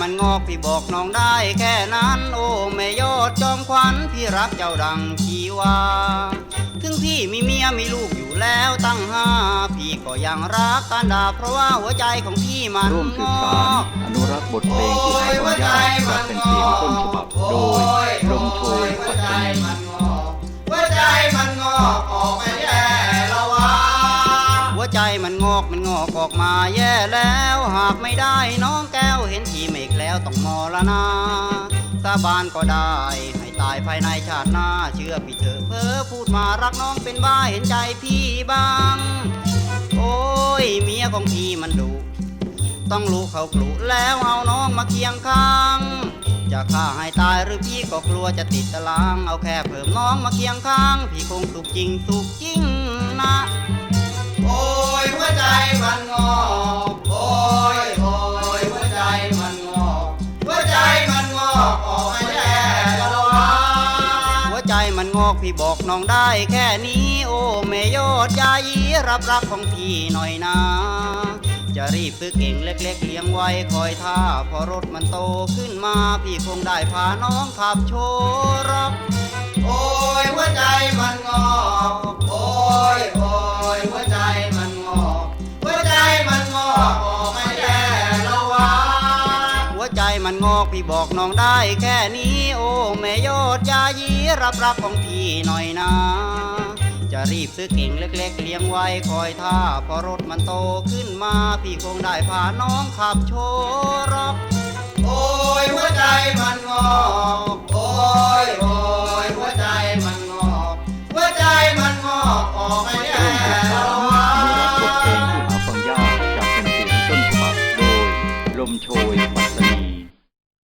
มันงอกพี่บอกน้องได้แค่นั้น โอ้แม่ยอดจอมขวัญพี่รักเจ้าดังชีวา ถึงพี่มีเมียมีลูกอยู่แล้วตั้งห้า พี่ก็ยังรักกันดาเพราะว่าหัวใจของพี่มันร่วมงสืบอสารอนุรักษ์บทเพลงที่หายไปยากและเป็นเสียงต้นฉบับโดย แย่แล้วหากไม่ได้น้องแก้วเห็นทีเมกแล้วต้องมอละนาสาบานก็ได้ ให้ตายภายในชาติหน้า เชื่อพี่เถอะเพ้อพูดมารักน้องเป็นบ้าเห็นใจพี่บ้าง โอ้ยเมียของพี่มันดุต้องรู้เขากลุแล้วเอาน้องมาเคียงข้างจะฆ่าให้ตายหรือพี่ก็กลัวจะติดตาราง เอาแค่เพิ่มน้องมาเคียงข้าง พี่คงสุขจริงสุขจริงนะ งอกพี่บอกน้องได้แค่นี้ โอ้แม่ยอดยายีรับรักของพี่หน่อยนะ จะรีบซื้อเก่งเล็ก ๆ เลี้ยงไว้คอยท่า พอรถมันโตขึ้นมา พี่คงได้พาน้องขับโชว์รับ โอ้ยหัวใจมัน มันงอกพี่บอกน้องได้แค่นี้ โอ้แม่ยอดยายีรับรับของพี่หน่อยนะ จะรีบซื้อเก่งเล็กๆเลี้ยงไว้คอยท่า พอรถมันโตขึ้นมาพี่คงได้พาน้องขับโชว์รับโอ้ยหัวใจมันงอกโอ้ยโอ้ยหัวใจมันงอกหัวใจมันงอกออกมาแล้วฟังยากจากเสียงต้นฉบับโดยลมโชย